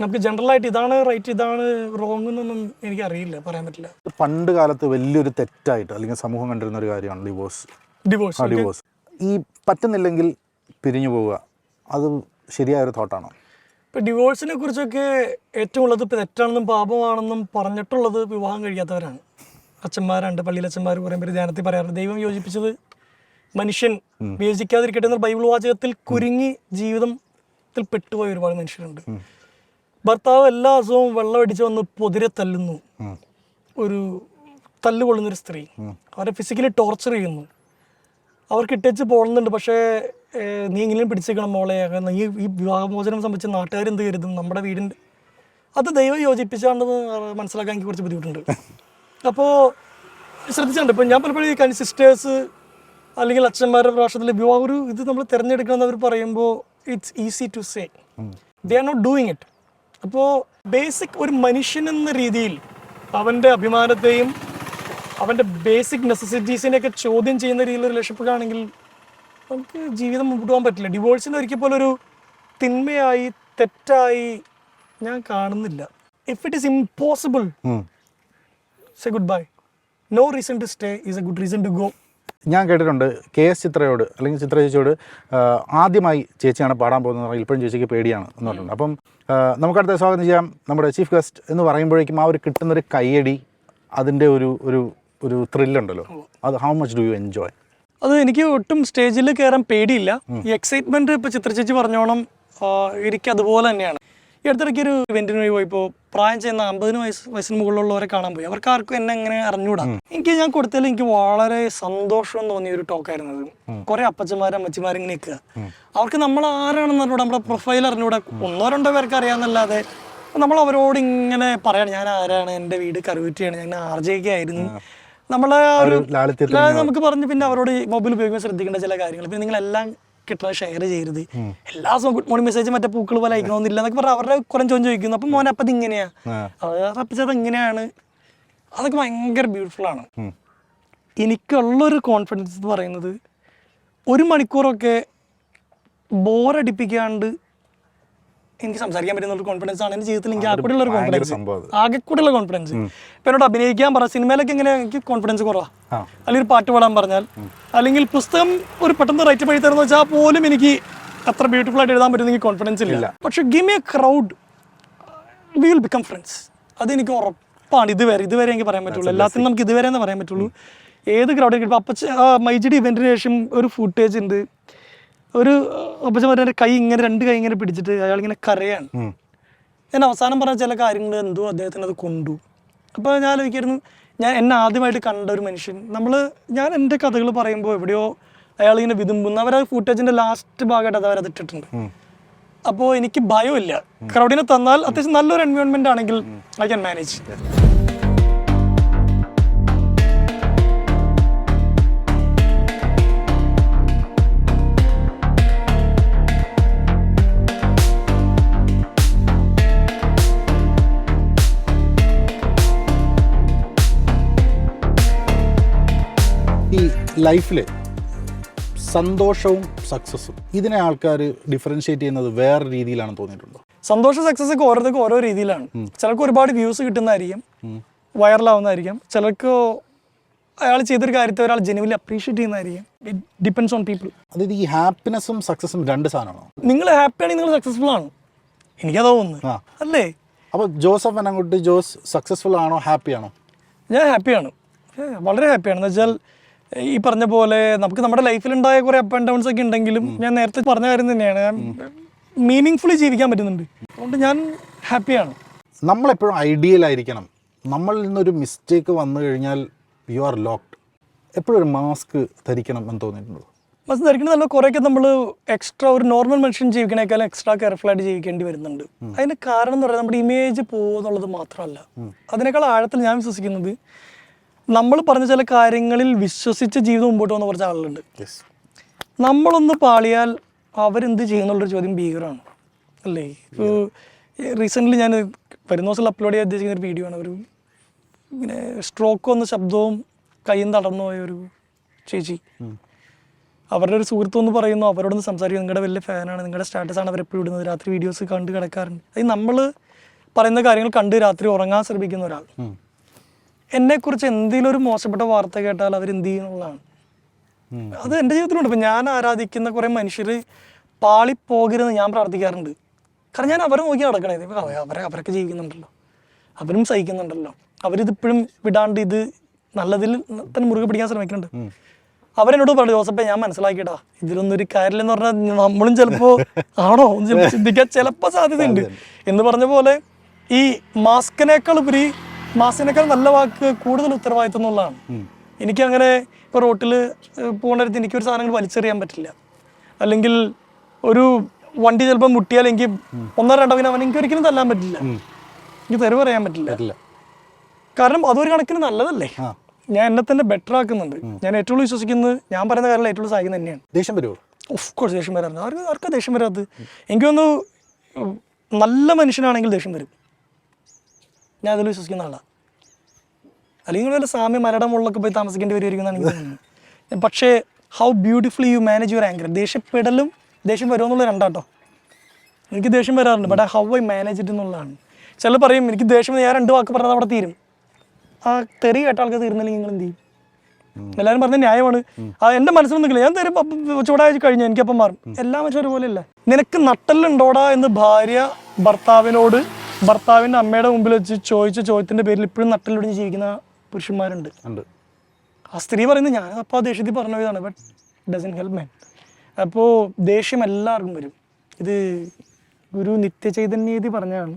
നമുക്ക് ജനറലായിട്ട് ഇതാണ് റൈറ്റ് ഇതാണ് റോങ് എന്നൊന്നും എനിക്ക് അറിയില്ല പറയാൻ പറ്റില്ല. പണ്ട് കാലത്ത് വലിയൊരു തെറ്റായിട്ട് അല്ലെങ്കിൽ സമൂഹം കണ്ടിരുന്ന ഒരു കാര്യമാണ് ഡിവോഴ്സ് ഡിവോഴ്സ് ഡിവോഴ്സ് ഈ പറ്റുന്നില്ലെങ്കിൽ പിരിഞ്ഞു പോവുക. അത് ശരിയായ ഒരു തോട്ടാണോ ഇപ്പൊ ഡിവോഴ്സിനെ കുറിച്ചൊക്കെ ഏറ്റവും ഉള്ളത് ഇപ്പൊ തെറ്റാണെന്നും പാപമാണെന്നും പറഞ്ഞിട്ടുള്ളത് വിവാഹം കഴിയാത്തവരാണ്. അച്ഛന്മാരുണ്ട് പള്ളിയിലച്ഛന്മാർ കുറേ പേര് ധ്യാനത്തിൽ പറയാറുണ്ട്. ദൈവം യോജിപ്പിച്ചത് മനുഷ്യൻ. വിയോജിക്കാതിരിക്കട്ടെ എന്ന ബൈബിൾ വാചകത്തിൽ കുരുങ്ങി ജീവിതത്തിൽ പെട്ടുപോയ ഒരുപാട് മനുഷ്യരുണ്ട്. ഭർത്താവ് എല്ലാ ദിവസവും വെള്ളം അടിച്ച് വന്ന് പൊതിരെ തല്ലുന്നു. ഒരു തല്ലുകൊള്ളുന്നൊരു സ്ത്രീ. അവരെ ഫിസിക്കലി ടോർച്ചർ ചെയ്യുന്നു. അവർക്ക് ഇട്ടേച്ച് പോകുന്നുണ്ട് പക്ഷേ നീ എങ്കിലും പിടിച്ചേക്കണം മോളെ. ഈ ഈ വിവാഹമോചനം സംബന്ധിച്ച് നാട്ടുകാർ എന്ത് കരുതും? നമ്മുടെ വീടിന്റെ അത് ദൈവം യോജിപ്പിച്ചാണെന്ന് മനസ്സിലാക്കാൻ എനിക്ക് കുറച്ച് ബുദ്ധിമുട്ടുണ്ട്. അപ്പോൾ ശ്രദ്ധിച്ചിട്ടുണ്ട് ഇപ്പം ഞാൻ പലപ്പോഴും ഈ സിസ്റ്റേഴ്സ് അല്ലെങ്കിൽ അച്ഛന്മാരുടെ പ്രാവശ്യത്തിൽ വിവാഹം ഒരു ഇത് നമ്മൾ തിരഞ്ഞെടുക്കണമെന്ന് അവർ പറയുമ്പോൾ it's easy to say they are not doing it അപ്പോൾ ബേസിക് ഒരു മനുഷ്യൻ എന്ന രീതിയിൽ അവന്റെ അഭിമാനത്തെയും അവന്റെ ബേസിക് നെസസിറ്റീസിനെയൊക്കെ ചോദ്യം ചെയ്യുന്ന രീതിയിൽ റിലേഷൻഷിപ്പ് ആണെങ്കിൽ നമുക്ക് ജീവിതം മുമ്പോട്ട് പോകാൻ പറ്റില്ല. ഡിവോഴ്സിന് ഒരിക്കൽ പോലും ഒരു തിന്മയായി തെറ്റായി ഞാൻ കാണുന്നില്ല. If it is impossible say good bye no reason to stay is a good reason to go ഞാൻ കേട്ടിട്ടുണ്ട് കെ എസ് ചിത്രയോട് അല്ലെങ്കിൽ ചിത്ര ചേച്ചിയോട് ആദ്യമായി ചേച്ചിയാണ് പാടാൻ പോകുന്നത് പറഞ്ഞാൽ ഇപ്പോഴും ചേച്ചിക്ക് പേടിയാണ് എന്ന് പറഞ്ഞിട്ടുണ്ട്. അപ്പം നമുക്കടുത്ത സ്വാഗതം ചെയ്യാം. നമ്മുടെ ചീഫ് ഗസ്റ്റ് എന്ന് പറയുമ്പോഴേക്കും ആ ഒരു കിട്ടുന്നൊരു കയ്യടി അതിന്റെ ഒരു ഒരു ഒരു ത്രില്ലുണ്ടല്ലോ. അത് how much do you enjoy അത് എനിക്ക് ഒട്ടും സ്റ്റേജിൽ കയറാൻ പേടിയില്ല. ഈ ഇപ്പോൾ ചിത്ര ചിത്രചേച്ചി പറഞ്ഞോണം എനിക്ക് അതുപോലെ തന്നെയാണ്. അടുത്തിടയ്ക്ക് ഒരു ഇവന്റിന് പോയി പോയപ്പോൾ പ്രായം ചെയ്യുന്ന അമ്പതിന് വയസ്സ് വയസ്സിന് മുകളിലുള്ളവരെ കാണാൻ പോയി. അവർക്ക് ആർക്കും എന്നെ എങ്ങനെ അറിഞ്ഞൂടാ? എനിക്ക് ഞാൻ കൊടുത്തതിൽ എനിക്ക് വളരെ സന്തോഷം തോന്നിയ ഒരു ടോക്കായിരുന്നു അത്. കുറെ അപ്പച്ചന്മാരും അമ്മച്ചിമാരും ഇങ്ങനെ നിൽക്കുക. അവർക്ക് നമ്മൾ ആരാണെന്ന് അറിഞ്ഞൂടാ? നമ്മുടെ പ്രൊഫൈൽ അറിഞ്ഞൂടാ? ഒന്നോ രണ്ടോ പേർക്ക് അറിയാമെന്നല്ലാതെ നമ്മൾ അവരോട് ഇങ്ങനെ പറയണം ഞാൻ ആരാണ്? എന്റെ വീട് കറുകുറ്റിയാണ് ഞാൻ ആർ ജെ കെ ആയിരുന്നു. നമ്മളെ ആ ഒരു നമുക്ക് പറഞ്ഞ് പിന്നെ അവരോട് മൊബൈൽ ഉപയോഗിക്കുമ്പോൾ ശ്രദ്ധിക്കേണ്ട ചില കാര്യങ്ങൾ. പിന്നെ നിങ്ങളെല്ലാം കിട്ടുന്നത് ഷെയർ ചെയ്യരുത്. എല്ലാ ദിവസവും ഗുഡ് മോർണിംഗ് മെസ്സേജ് മറ്റേ പൂക്കൾ പോലെ അയക്കണമെന്നില്ല എന്നൊക്കെ പറഞ്ഞാൽ അവരുടെ കുറേ ചോദ്യം ചോദിക്കുന്നു അപ്പം മോനെ അപ്പം ഇത് ഇങ്ങനെയാ ആ. അപ്പച്ചത് ഇങ്ങനെയാണ്. അതൊക്കെ ഭയങ്കര ബ്യൂട്ടിഫുൾ ആണ്. എനിക്കുള്ളൊരു കോൺഫിഡൻസ് എന്ന് പറയുന്നത് ഒരു മണിക്കൂറൊക്കെ ബോറടിപ്പിക്കാണ്ട് എനിക്ക് സംസാരിക്കാൻ പറ്റുന്ന ഒരു കോൺഫിഡൻസ് ആണ് എന്റെ ജീവിതത്തിൽ എനിക്ക് ആകെക്കൂടെയുള്ള ഒരു കോൺഫിഡൻസ് ആകെ അത്. കോൺഫിഡൻസ് ഇപ്പം എന്നോട് അഭിനയിക്കാൻ പറ സിനിമയിലൊക്കെ ഇങ്ങനെ എനിക്ക് കോൺഫിഡൻസ് കുറവാണ് ആ. അല്ലെങ്കിൽ ഒരു പാട്ട് പാടാൻ പറഞ്ഞാൽ അല്ലെങ്കിൽ പുസ്തകം ഒരു പെട്ടെന്ന് റൈറ്റ് പഴി തരുന്ന വെച്ചാൽ പോലും എനിക്ക് അത്ര ബ്യൂട്ടിഫുൾ ആയിട്ട് എഴുതാൻ പറ്റുന്ന എനിക്ക് കോൺഫിഡൻസ് ഇല്ല. പക്ഷെ gimme a crowd we will become friends അതെനിക്ക് ഉറപ്പാണ്. ഇതുവരെ ഇതുവരെ എനിക്ക് പറയാൻ പറ്റുള്ളൂ. എല്ലാത്തിനും നമുക്ക് ഇതുവരെ എന്ന് പറയാൻ പറ്റുള്ളൂ. ഏത് ക്രൗഡ് കിട്ടും അപ്പച്ച മൈജിഡി ഇവന്റിന് ശേഷം ഒരു ഫുട്ടേജ് ഉണ്ട്. ഒരു അപ്പച്ച പറഞ്ഞ കൈ ഇങ്ങനെ രണ്ട് കൈ ഇങ്ങനെ പിടിച്ചിട്ട് അയാൾ ഇങ്ങനെ കരയാണ് ഞാൻ അവസാനം പറഞ്ഞ ചില കാര്യങ്ങൾ എന്തോ അദ്ദേഹത്തിന് അത് കൊണ്ടു. അപ്പോൾ ഞാൻ ആലോചിക്കായിരുന്നു ഞാൻ എന്നെ ആദ്യമായിട്ട് കണ്ട ഒരു മനുഷ്യൻ. നമ്മൾ ഞാൻ എന്റെ കഥകൾ പറയുമ്പോൾ എവിടെയോ അയാൾ ഇങ്ങനെ വിതുമ്പുന്നു. അവർ ഫുട്ടേജിന്റെ ലാസ്റ്റ് ഭാഗമായിട്ട് അത് അവരത് ഇട്ടിട്ടുണ്ട്. അപ്പോൾ എനിക്ക് ഭയമില്ല. ക്രൗഡിനെ തന്നാൽ അത്യാവശ്യം നല്ലൊരു എൻവയോൺമെന്റ് ആണെങ്കിൽ ഐ ക്യാൻ മാനേജ് ലൈഫിൽ സന്തോഷവും സക്സസ്സും ഇതിനെ ആൾക്കാർ ഡിഫറൻഷിയേറ്റ് ചെയ്യുന്നത് വേറെ രീതിയിലാണെന്ന് തോന്നിയിട്ടുണ്ടോ? സന്തോഷ സക്സസ് ഒക്കെ ഓരോരുത്തർക്കും ഓരോ രീതിയിലാണ്. ചിലർക്ക് ഒരുപാട് വ്യൂസ് കിട്ടുന്നതായിരിക്കും. വൈറലാവുന്നതായിരിക്കും ചിലർക്ക് അയാൾ ചെയ്തൊരു കാര്യത്തെ ഒരാൾ ജെനുവലി അപ്രീഷിയേറ്റ് ചെയ്യുന്നതായിരിക്കും. ഇറ്റ് ഡിപ്പെൻസ് ഓൺ പീപ്പിൾ അതായത് ഈ ഹാപ്പിനെസ്സും സക്സസ്സും രണ്ട് സാധനമാണോ? നിങ്ങൾ ഹാപ്പി ആണെങ്കിൽ നിങ്ങൾ സക്സസ്ഫുൾ ആണ്. എനിക്കതാ തോന്നുന്നു. അല്ലേ? അപ്പോൾ ജോസഫ് അനങ്ങോട്ട് ജോസ് സക്സസ്ഫുൾ ആണോ ഹാപ്പിയാണോ ഞാൻ ഹാപ്പിയാണ് വളരെ ഹാപ്പിയാണ് എന്ന് വെച്ചാൽ ഈ പറഞ്ഞ പോലെ നമുക്ക് നമ്മുടെ ലൈഫിൽ ഉണ്ടായ കുറേ അപ്പ് ആൻഡ് ഡൗൺസ് ഒക്കെ ഉണ്ടെങ്കിലും ഞാൻ നേരത്തെ പറഞ്ഞ കാര്യം തന്നെയാണ്. മീനിങ് ഫുള്ളി ജീവിക്കാൻ പറ്റുന്നുണ്ട്. അതുകൊണ്ട് ഞാൻ ഹാപ്പിയാണ് നമ്മളെപ്പോഴും ഐഡിയൽ ആയിരിക്കണം. നമ്മളിൽ നിന്നൊരു മിസ്റ്റേക്ക് വന്നു കഴിഞ്ഞാൽ യു ആർ ലോക്ക്ഡ് എപ്പോഴും ഒരു മാസ്ക് ധരിക്കണം എന്ന് തോന്നിയിട്ടുണ്ടോ? മാസ്ക് ധരിക്കണമെന്നല്ല കുറേയൊക്കെ നമ്മൾ എക്സ്ട്രാ ഒരു നോർമൽ മനുഷ്യൻ ജീവിക്കണേക്കാളും എക്സ്ട്രാ കെയർഫുൾ ആയിട്ട് ജീവിക്കേണ്ടി വരുന്നുണ്ട്. അതിന് കാരണം എന്ന് പറയുന്നത് നമ്മുടെ ഇമേജ് പോകുന്നുള്ളത് മാത്രമല്ല. അതിനേക്കാൾ ആഴത്തിൽ ഞാൻ വിശ്വസിക്കുന്നത് നമ്മൾ പറഞ്ഞ ചില കാര്യങ്ങളിൽ വിശ്വസിച്ച് ജീവിതം മുമ്പോട്ട് പോകുന്ന കുറച്ച് ആളുകളുണ്ട്. നമ്മളൊന്ന് പാളിയാൽ അവരെന്ത് ചെയ്യുന്നുള്ളൊരു ചോദ്യം ഭീകരമാണ് അല്ലേ? ഇപ്പോൾ റീസെന്റ്ലി ഞാൻ വരുന്ന ദിവസം അപ്ലോഡ് ചെയ്യാൻ ഉദ്ദേശിക്കുന്ന ഒരു വീഡിയോ ആണ്. ഒരു ഇങ്ങനെ സ്ട്രോക്ക് വന്ന ശബ്ദവും കയ്യും തടർന്നു പോയ ഒരു ചേച്ചി. അവരുടെ ഒരു സുഹൃത്തു എന്ന് പറയുന്നു അവരോടൊന്ന് സംസാരിക്കും. നിങ്ങളുടെ വലിയ ഫാനാണ് നിങ്ങളുടെ സ്റ്റാറ്റസ് സ്റ്റാറ്റസാണ് അവരെപ്പോഴും ഇടുന്നത്. രാത്രി വീഡിയോസ് കണ്ട് കിടക്കാറുണ്ട്. അത് നമ്മൾ പറയുന്ന കാര്യങ്ങൾ കണ്ട് രാത്രി ഉറങ്ങാൻ ശ്രമിക്കുന്ന ഒരാൾ. എന്നെക്കുറിച്ച് എന്തെങ്കിലും ഒരു മോശപ്പെട്ട വാർത്ത കേട്ടാൽ അവർ എന്ത് ചെയ്യുന്നുള്ളതാണ് അത് എന്റെ ജീവിതത്തിലുണ്ട്. ഇപ്പം ഞാൻ ആരാധിക്കുന്ന കുറേ മനുഷ്യർ പാളിപ്പോകരുതെന്ന് ഞാൻ പ്രാർത്ഥിക്കാറുണ്ട്. കാരണം ഞാൻ അവരെ നോക്കി നടക്കണേ. ഇപ്പൊ അവ- അവരെ അവരൊക്കെ ജീവിക്കുന്നുണ്ടല്ലോ. അവരും സഹിക്കുന്നുണ്ടല്ലോ. അവരിതിപ്പോഴും വിടാണ്ട് ഇത് നല്ലതിൽ തന്നെ മുറുകെ പിടിക്കാൻ ശ്രമിക്കുന്നുണ്ട്. അവരെന്നോട് പറഞ്ഞു ജോസഫെ ഞാൻ മനസ്സിലാക്കിയിട്ടാ ഇതിലൊന്നും ഒരു കാര്യമില്ലെന്ന് പറഞ്ഞാൽ നമ്മളും ചിലപ്പോൾ ആണോ? ചിന്തിക്കാൻ ചിലപ്പോൾ സാധ്യതയുണ്ട്. എന്ന് പറഞ്ഞ പോലെ ഈ മാസ്കിനേക്കാൾ ഉപരി മാസ്കിനേക്കാൾ നല്ല വാക്ക് കൂടുതൽ ഉത്തരവാദിത്വം എന്നുള്ളതാണ്. എനിക്കങ്ങനെ ഇപ്പോൾ റോട്ടിൽ പോകുന്നിടത്ത് എനിക്കൊരു സാധനങ്ങൾ വലിച്ചെറിയാൻ പറ്റില്ല. അല്ലെങ്കിൽ ഒരു വണ്ടി ചിലപ്പോൾ മുട്ടിയാൽ എനിക്ക് ഒന്നോ രണ്ടോ പിന്നെ അവൻ എനിക്ക് ഒരിക്കലും തല്ലാൻ പറ്റില്ല. എനിക്ക് തെരുവ് പറയാൻ പറ്റില്ല. കാരണം അതൊരു കണക്കിന് നല്ലതല്ലേ? ഞാൻ എന്നെ തന്നെ ബെറ്റർ ആക്കുന്നുണ്ട്. ഞാൻ ഏറ്റവും വിശ്വസിക്കുന്നത് ഞാൻ പറയുന്ന കാര്യം ഏറ്റവും സഹായിക്കുന്നത് തന്നെയാണ്. ദേഷ്യം വരുമോ ഓഫ് കോഴ്സ് ദേഷ്യം വരാറുണ്ട്. ആർക്കും ആർക്കാ ദേഷ്യം വരാത്തത്? എനിക്കൊന്ന് നല്ല മനുഷ്യനാണെങ്കിൽ ദേഷ്യം വരും. ഞാൻ അതിൽ വിശ്വസിക്കുന്ന ആളാണ് അല്ലെങ്കിൽ വല്ല സാമ്യ മരടം മുകളിലൊക്കെ പോയി താമസിക്കേണ്ടി വരുമായിരിക്കും എന്നാണ് എനിക്ക് തോന്നുന്നത്. പക്ഷേ how beautifully you manage your anger ദേഷ്യപ്പെടലും ദേഷ്യം വരുമെന്നുള്ള രണ്ടാട്ടോ. എനിക്ക് ദേഷ്യം വരാറുണ്ട് but how I manage it എന്നുള്ളതാണ്. ചിലർ പറയും എനിക്ക് ദേഷ്യം ഞാൻ രണ്ട് വാക്ക് പറഞ്ഞാൽ അവിടെ തീരും. ആ തെറി കേട്ട ആൾക്ക് തീർന്നില്ലെങ്കിൽ നിങ്ങൾ എന്ത് ചെയ്യും? എല്ലാവരും പറഞ്ഞ ന്യായമാണ്. ആ എന്റെ മനസ്സിൽ നിൽക്കില്ല. ഞാൻ തരും ചൂടായി കഴിഞ്ഞു എനിക്കപ്പം മാറും. എല്ലാ മനുഷ്യരും പോലെയല്ല നിനക്ക് നട്ടലുണ്ടോടാ എന്ന് ഭാര്യ ഭർത്താവിനോട് ഭർത്താവിന്റെ അമ്മയുടെ മുമ്പിൽ വെച്ച് ചോദിച്ച ചോദ്യത്തിന്റെ പേരിൽ ഇപ്പോഴും നട്ടിലൊടിഞ്ഞ് ജീവിക്കുന്ന പുരുഷന്മാരുണ്ട്. ഉണ്ട്. ആ സ്ത്രീ പറയുന്നത് ഞാൻ അപ്പോൾ ആ ദേഷ്യത്തിൽ പറഞ്ഞ ഇതാണ് ബട്ട് ഡസൻ ഹെൽപ് മെൻ അപ്പോൾ ദേഷ്യം എല്ലാവർക്കും വരും. ഇത് ഗുരു നിത്യചൈതന്യതി പറഞ്ഞാണ്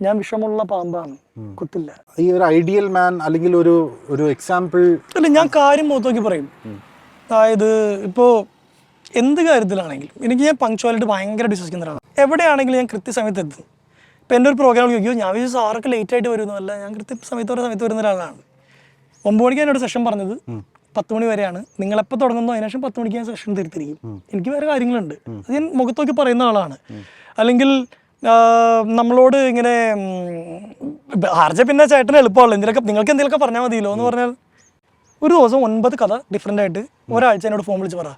ഞാൻ വിഷമുള്ള പാമ്പാണ് കുത്തില്ല. ഈ ഒരു ഐഡിയൽ മാൻ അല്ലെങ്കിൽ ഒരു ഒരു എക്സാമ്പിൾ അല്ല ഞാൻ കാര്യം മുഖത്തോക്കി പറയും. അതായത് ഇപ്പോൾ എന്ത് കാര്യത്തിലാണെങ്കിലും എനിക്ക് ഞാൻ പങ്ക്ച്വാലിറ്റി ഭയങ്കര വിശ്വസിക്കുന്ന ഒരാളാണ്. എവിടെയാണെങ്കിലും ഞാൻ കൃത്യസമയത്ത് എത്തും. ഇപ്പം എന്റെ ഒരു പ്രോഗ്രാം ചോദിക്കും ഞാൻ വിചാരിച്ചു സാറൊക്കെ ലേറ്റ് ആയിട്ട് വരുന്നു. അല്ല ഞാൻ കൃത്യ സമയത്ത് ഓരോ സമയത്ത് വരുന്ന ഒരാളാണ്. ഒമ്പത് മണിക്ക് എന്നോട് സെഷൻ പറഞ്ഞത്. പത്ത് മണി വരെയാണ്. നിങ്ങളെപ്പോൾ തുടങ്ങുന്നു? അതിനുശേഷം പത്ത് മണിക്ക് ഞാൻ സെഷൻ തീർത്തിരിക്കും. എനിക്ക് വേറെ കാര്യങ്ങളുണ്ട്. അത് ഞാൻ മുഖത്തോക്കി പറയുന്ന ആളാണ്. അല്ലെങ്കിൽ നമ്മളോട് ഇങ്ങനെ ആർജ പിന്നെ ചേട്ടന് എളുപ്പമുള്ളൂ എന്തെങ്കിലുമൊക്കെ നിങ്ങൾക്ക് എന്തെങ്കിലുമൊക്കെ പറഞ്ഞാൽ മതിയല്ലോ എന്ന് പറഞ്ഞാൽ ഒരു ദിവസം ഒൻപത് കഥ ഡിഫറെന്റ് ആയിട്ട് ഒരാഴ്ച എന്നോട് ഫോൺ വിളിച്ച് പറ.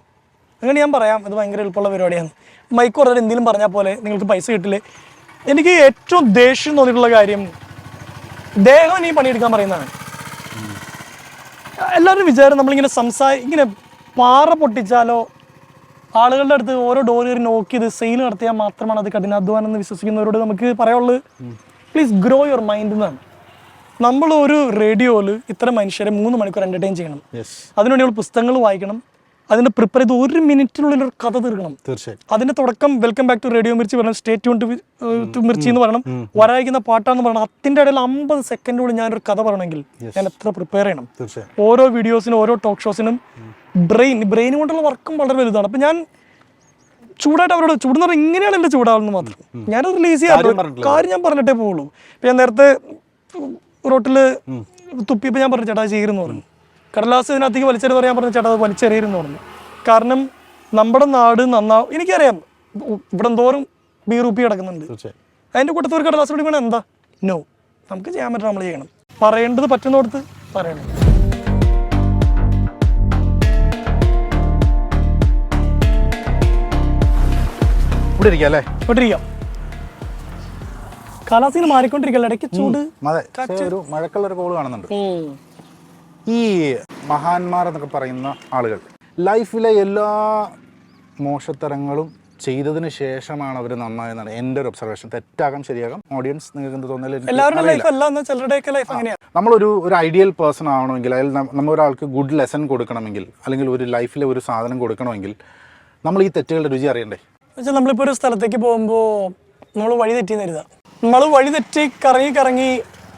അങ്ങനെ ഞാൻ പറയാം. ഇത് ഭയങ്കര എളുപ്പമുള്ള പരിപാടിയാണ്. മൈക്ക് പറഞ്ഞാൽ എന്തെങ്കിലും പറഞ്ഞാൽ പോലെ നിങ്ങൾക്ക് പൈസ കിട്ടില്ലേ? എനിക്ക് ഏറ്റവും ദേഷ്യം തോന്നിയിട്ടുള്ള കാര്യം ദേഹം ഈ പണിയെടുക്കാൻ പറയുന്നതാണ്. എല്ലാവരും വിചാരം നമ്മളിങ്ങനെ സംസാ ഇങ്ങനെ പാറ പൊട്ടിച്ചാലോ ആളുകളുടെ അടുത്ത് ഓരോ ഡോർ കയറി നോക്കി ഇത് സെയിൽ നടത്തിയാൽ മാത്രമാണ് അത് കഠിനാധ്വാനം എന്ന് വിശ്വസിക്കുന്നവരോട് നമുക്ക് പറയാനുള്ളത്. പ്ലീസ് ഗ്രോ യുവർ മൈൻഡ് എന്നാണ്. നമ്മൾ ഒരു റേഡിയോയിൽ ഇത്ര മനുഷ്യരെ മൂന്ന് മണിക്കൂർ എന്റർടൈൻ ചെയ്യണം. അതിനുവേണ്ടി നമ്മൾ പുസ്തകങ്ങൾ വായിക്കണം. അതിന് പ്രിപ്പയർ ചെയ്ത് ഒരു മിനിറ്റിനുള്ളിൽ ഒരു കഥ തീർക്കണം. തീർച്ചയായും. അതിന്റെ തുടക്കം welcome back to radio Mirchi പറയണം സ്റ്റേ ട്യൂൺ ടു മിർച്ചി എന്ന് പറയണം. വരായിക്കുന്ന പാട്ടാന്ന് പറയണം. അതിന്റെ ഇടയിൽ അമ്പത് സെക്കൻഡോട് ഞാനൊരു കഥ പറയണമെങ്കിൽ ഞാൻ എത്ര പ്രിപ്പയർ ചെയ്യണം? തീർച്ചയായും. ഓരോ വീഡിയോസിനും ഓരോ ടോക്ക് ഷോസിനും ബ്രെയിൻ ബ്രെയിൻ കൊണ്ടുള്ള വർക്കും വളരെ വലുതാണ്. അപ്പം ഞാൻ ചൂടായിട്ട് അവരോട് ചൂടെന്ന് പറഞ്ഞാൽ ഇങ്ങനെയാണ് എന്റെ ചൂടാവുന്നത് മാത്രം. ഞാൻ റിലീസ് ചെയ്യാറുണ്ട് കാര്യം ഞാൻ പറഞ്ഞിട്ടേ പോവുള്ളൂ. ഇപ്പം ഞാൻ നേരത്തെ റോട്ടിൽ തുപ്പിയപ്പോൾ ഞാൻ പറഞ്ഞു ചേട്ടാ ചെയ്യുന്നു പറഞ്ഞു. കടലാസ് ഇതിനകത്തേക്ക് വലിച്ചെറിയ പറയാൻ പറഞ്ഞു ചേട്ടാ അത് വലിച്ചെറിയരുതെന്ന് പറഞ്ഞു. കാരണം നമ്മുടെ നാട് നന്നാവും എനിക്കറിയാം. ഇവിടെ ഇവിടെ എന്തോരം റൂപ്പി കിടക്കുന്നുണ്ട് അതിന്റെ കൂട്ടത്തിൽ ഒരു കടലാസ് പിടിക്കണം എന്താ? നോ നമുക്ക് ചെയ്യാൻ പറ്റുന്ന നമ്മൾ ചെയ്യണം. പറയേണ്ടത് പറ്റുന്നിടത്ത് പറയണം. ഇവിടെ ഇരിക്കാം അല്ലേ? ഇരിക്കാം കാലാവസ്ഥ മാറിക്കൊണ്ടിരിക്കല്ല ഇടയ്ക്ക് ചൂട് ഒരു മഴക്കുള്ള ഒരു കോൾ കാണുന്നുണ്ട്. ഈ മഹാന്മാർ എന്നൊക്കെ പറയുന്ന ആളുകൾ. ലൈഫിലെ എല്ലാ മോശത്തരങ്ങളും ചെയ്തതിന് ശേഷമാണ് അവർ നന്നായെന്നാണ് എന്റെ ഒരു ഒബ്സർവേഷൻ തെറ്റാകാം ശരിയാകാം. ഓഡിയൻസ് നിങ്ങൾക്ക് എന്ത് അങ്ങനെയാണ് നമ്മളൊരു ഒരു ഐഡിയൽ പേഴ്സൺ ആവണമെങ്കിൽ അതിൽ നമ്മളൊരാൾക്ക് നമ്മൾ ഒരാൾക്ക് ഗുഡ് ലെസൺ കൊടുക്കണമെങ്കിൽ അല്ലെങ്കിൽ ഒരു ലൈഫിലെ ഒരു സാധനം കൊടുക്കണമെങ്കിൽ നമ്മൾ ഈ തെറ്റുകളുടെ രുചി അറിയണ്ടേ? വെച്ചാൽ നമ്മളിപ്പോൾ ഒരു സ്ഥലത്തേക്ക് പോകുമ്പോൾ നമ്മൾ വഴി തെറ്റി കരുതാം. നമ്മൾ വഴി തെറ്റി കറങ്ങി കറങ്ങി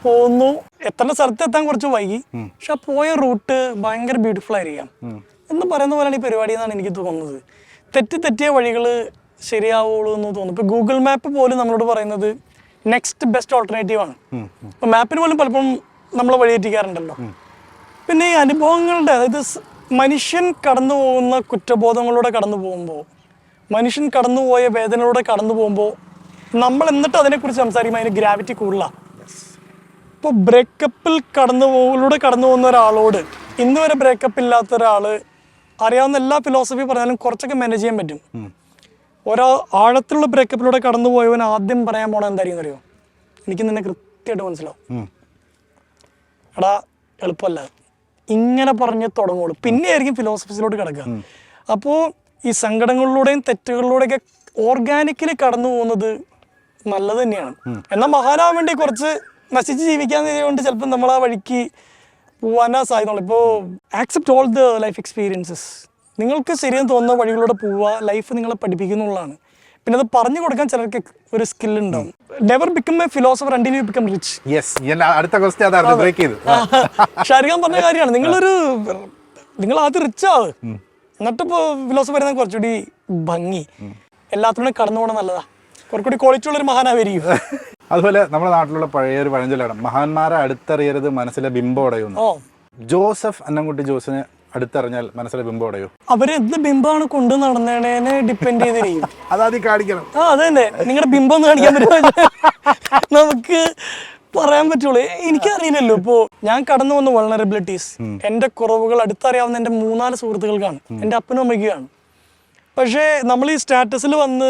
പോകുന്നു എത്തേണ്ട സ്ഥലത്ത് എത്താൻ കുറച്ച് വൈകി. പക്ഷെ ആ പോയ റൂട്ട് ഭയങ്കര ബ്യൂട്ടിഫുൾ ആയിരിക്കാം. എന്ന് പറയുന്ന പോലെയാണ് ഈ പരിപാടി എന്നാണ് എനിക്ക് തോന്നുന്നത്. തെറ്റി തെറ്റിയ വഴികൾ ശരിയാവുള്ളൂ എന്ന് തോന്നുന്നു. ഇപ്പോൾ ഗൂഗിൾ മാപ്പ് പോലും നമ്മളോട് പറയുന്നത് നെക്സ്റ്റ് ബെസ്റ്റ് ഓൾട്ടർനേറ്റീവ് ആണ്. ഇപ്പോൾ മാപ്പിന് പോലും പലപ്പോഴും നമ്മളെ വഴി തെറ്റിക്കാറുണ്ടല്ലോ പിന്നെ ഈ അനുഭവങ്ങളുടെ അതായത് മനുഷ്യൻ കടന്നു പോകുന്ന കുറ്റബോധങ്ങളിലൂടെ കടന്നു പോകുമ്പോൾ മനുഷ്യൻ കടന്നുപോയ വേദനയിലൂടെ കടന്നു പോകുമ്പോൾ നമ്മൾ എന്നിട്ട് അതിനെക്കുറിച്ച് സംസാരിക്കുമ്പോൾ അതിന് ഗ്രാവിറ്റി കൂടുതലാണ് ഇപ്പോൾ ബ്രേക്കപ്പിൽ കടന്നു പോകിലൂടെ കടന്നു പോകുന്ന ഒരാളോട് ഇന്ന് വരെ ബ്രേക്കപ്പ് ഇല്ലാത്ത ഒരാൾ അറിയാവുന്ന എല്ലാ ഫിലോസഫി പറഞ്ഞാലും കുറച്ചൊക്കെ മാനേജ് ചെയ്യാൻ പറ്റും. ഓരോ ആഴത്തിലുള്ള ബ്രേക്കപ്പിലൂടെ കടന്നു പോയവൻ ആദ്യം പറയാൻ പോണത് എന്തായിരിക്കും അറിയോ? എനിക്ക് നിന്നെ കൃത്യമായിട്ട് മനസ്സിലാവും. എടാ എളുപ്പമല്ല. ഇങ്ങനെ പറഞ്ഞ് തുടങ്ങുള്ളൂ. പിന്നെ ആയിരിക്കും ഫിലോസഫീസിലോട്ട് കിടക്കുക അപ്പോൾ ഈ സങ്കടങ്ങളിലൂടെയും തെറ്റുകളിലൂടെയൊക്കെ ഓർഗാനിക്കലി കടന്നു പോകുന്നത് നല്ലത് തന്നെയാണ്. എന്നാൽ മഹാനാവാൻ വേണ്ടി കുറച്ച് നശിച്ച് ജീവിക്കാൻ കൊണ്ട് ചിലപ്പോൾ നമ്മൾ ആ വഴിക്ക് പോകാനാ സാധ്യതയുള്ളൂ. ഇപ്പോൾ accept all the life experiences നിങ്ങൾക്ക് ശരിയെന്ന് തോന്നുന്ന വഴികളിലൂടെ പോവുക ലൈഫ് നിങ്ങളെ പഠിപ്പിക്കുന്നുള്ളതാണ് പിന്നെ അത് പറഞ്ഞു കൊടുക്കാൻ ചിലർക്ക് ഒരു സ്കിൽ ഉണ്ടാവും. Never become a philosopher until you become rich yes അടുത്ത ക്വസ്റ്റ്യൻ അതാണ് ബ്രേക്ക് ചെയ്തു. ഷാരിഖാൻ പറഞ്ഞ കാര്യമാണ്. നിങ്ങളൊരു നിങ്ങൾ ആദ്യം റിച്ച് ആവ്. എന്നിട്ടിപ്പോ ഫിലോസഫർ പറയുന്നത് കുറച്ചുകൂടി ഭംഗി. എല്ലാത്തിനും കടന്നു പോകണം നല്ലതാ. കുറച്ചുകൂടി ക്വാളിറ്റി ഉള്ള ഒരു മഹാനായിരിക്കും അതുപോലെ നമ്മുടെ നാട്ടിലുള്ള പഴയ ഒരു പഴഞ്ചൊല്ലാണ് മഹാന്മാരെ അടുത്തറിയരുത് മനസ്സിലെ ബിംബം ഉടയുന്നു. ജോസഫ് അന്നംകുട്ടി ജോസിനെ അടുത്തറിഞ്ഞാൽ മനസ്സിലെ ബിംബം ഉടയോ. അവർ എന്ത് ബിംബമാണ് കൊണ്ടു നടന്നേനെ ഡിപ്പെൻഡ് ചെയ്തിരിക്കും. അതാദ്യം കാണിക്കണം. ആ അതന്നെ തന്നെ. നിങ്ങളുടെ ബിംബം ഒന്ന് കാണിക്കാൻ പറ്റുമോ? നമുക്ക് പറയാൻ പറ്റുള്ളൂ. എനിക്കറിയില്ലല്ലോ ഇപ്പോ ഞാൻ കടന്നു വന്ന വൾണറബിലിറ്റീസ് എന്റെ കുറവുകൾ അടുത്തറിയാവുന്ന എന്റെ മൂന്നാൽ സുഹൃത്തുക്കൾക്കാണ് എന്റെ അപ്പനും അമ്മയ്ക്കാണ് പക്ഷേ നമ്മൾ ഈ സ്റ്റാറ്റസിൽ വന്ന്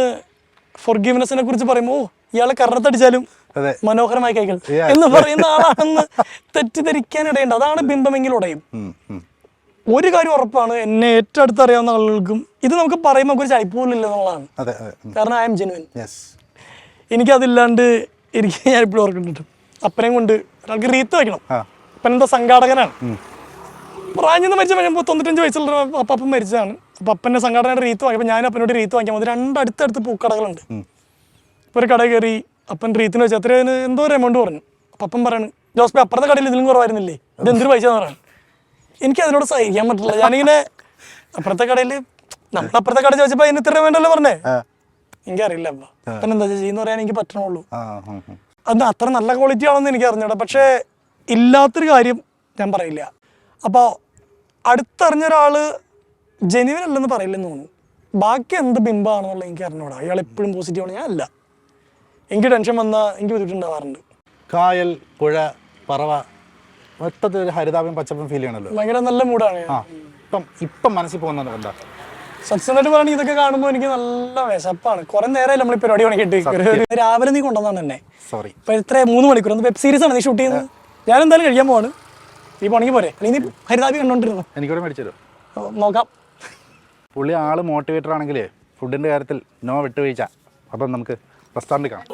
ഫോർഗീവ്നെസ്സിനെ കുറിച്ച് പറയുമ്പോൾ ഓ ഇയാളെ കരണത്തടിച്ചാലും അതെ. മനോഹരമായി കൈകൾ എന്ന് പറയുന്ന ആളാണെന്ന് തെറ്റിദ്ധരിക്കാൻ ഇടയുണ്ട്. അതാണ് ബിംബമെങ്കിൽ ഉടയും. ഒരു കാര്യം ഉറപ്പാണ് എന്നെ ഏറ്റവും അടുത്തറിയാവുന്ന ആളുകൾക്കും ഇത് നമുക്ക് പറയുമ്പോൾ ഒരു ചൈപ്പോലില്ല എന്നുള്ളതാണ്. കാരണം ഐ എം ജെനുവൻ എനിക്കതില്ലാണ്ട് എനിക്ക് ഞാൻ ഇപ്പോഴും ഓർക്കുന്നുണ്ട്. അപ്പനെയും കൊണ്ട് ഒരാൾക്ക് റീത്ത് വയ്ക്കണം അപ്പനെന്താ സംഘാടകനാണ്. പ്രാഞ്ഞെന്ന് മരിച്ച കഴിയുമ്പോൾ തൊണ്ണൂറ്റഞ്ച് വയസ്സുള്ള അപ്പം മരിച്ചതാണ്. അപ്പം അപ്പന്റെ സംഘടനയുടെ റീത്ത് വാങ്ങിയപ്പോൾ ഞാൻ അപ്പനോട് റീത്ത് വാങ്ങിക്കാൻ മതി രണ്ടടുത്തടുത്ത് പൂക്കടകളുണ്ട് ഇപ്പോൾ ഒരു കട കയറി അപ്പൻ റീത്തിന് വെച്ച് അത്ര എന്തോ ഒരു എമൗണ്ട് പറഞ്ഞു. അപ്പം അപ്പൻ പറയാണ് ജോസ്ബി അപ്പുറത്തെ കടയിൽ ഇതിലും കുറവായിരുന്നില്ലേ? ഇത് എന്തൊരു പൈസ എന്ന് പറയാണ്. എനിക്ക് അതിനോട് സഹിക്കാൻ പറ്റില്ല. ഞാനിങ്ങനെ അപ്പുറത്തെ കടയിൽ നമ്മൾ അപ്പുറത്തെ കട ചോദിച്ചപ്പോൾ അതിന് ഇത്ര വേണ്ടല്ലോ പറഞ്ഞേ? എനിക്കറിയില്ല അപ്പൊ. അപ്പൻ എന്താ ചെയ്യുന്ന പറയാൻ എനിക്ക് പറ്റണുള്ളൂ. അത് അത്ര നല്ല ക്വാളിറ്റി ആണെന്ന് എനിക്ക് അറിഞ്ഞൂടാ പക്ഷേ ഇല്ലാത്തൊരു കാര്യം ഞാൻ പറയില്ല. അപ്പോൾ അടുത്തറിഞ്ഞ ഒരാൾ ജെനുവിൻ അല്ലെന്ന് പറയില്ലെന്ന് തോന്നുന്നു. ബാക്കി എന്ത് ബിംബാണെന്നുള്ളത് എനിക്ക് അറിഞ്ഞൂടാ. അയാൾ എപ്പോഴും പോസിറ്റീവ് ആണ്. ഞാൻ അല്ല. എനിക്ക് ടെൻഷൻ വന്നാൽ എനിക്ക് ബുദ്ധിമുട്ടുണ്ടാവാറുണ്ട്. കായൽ പുഴ പറവ മൊത്തത്തിൽ ഒരു ഹരിതാപം പച്ചപ്പും ഫീൽ ചെയ്യണല്ലോ. ഭയങ്കര നല്ല മൂഡാണ് ആ ഇപ്പം ഇപ്പം മനസ്സിൽ പോകുന്നത് എന്താ? സത്യസന്ധമായിട്ട് പറയുകയാണെങ്കിൽ ഇതൊക്കെ കാണുമ്പോൾ എനിക്ക് നല്ല വിശപ്പാണ്. കുറെ നേരമായി നമ്മൾ പരിപാടി പണിക്കിട്ട്. രാവിലെ നീ കൊണ്ടുവന്നാണ് എന്നെ. സോറി ഇപ്പൊ എത്ര മൂന്ന് മണിക്കൂർ. വെബ് സീരീസ് ആണ് നീ ഷൂട്ട് ചെയ്യുന്നത്. ഞാൻ എന്തായാലും കഴിക്കാൻ പോവാണ്. നീ പോണെങ്കിൽ പോരെ? അല്ലെങ്കിൽ നീ ഹരിതാപി കണ്ടോണ്ടിരുന്നു? എനിക്കൂടെ മേടിച്ചു തരും? നോക്കാം. പുള്ളി ആൾ മോട്ടിവേറ്റർ ആണെങ്കിലേ ഫുഡിന്റെ കാര്യത്തിൽ നോ വിട്ടുവീഴ്ച. അപ്പം നമുക്ക് റെസ്റ്റോറന്റ് കാണാം.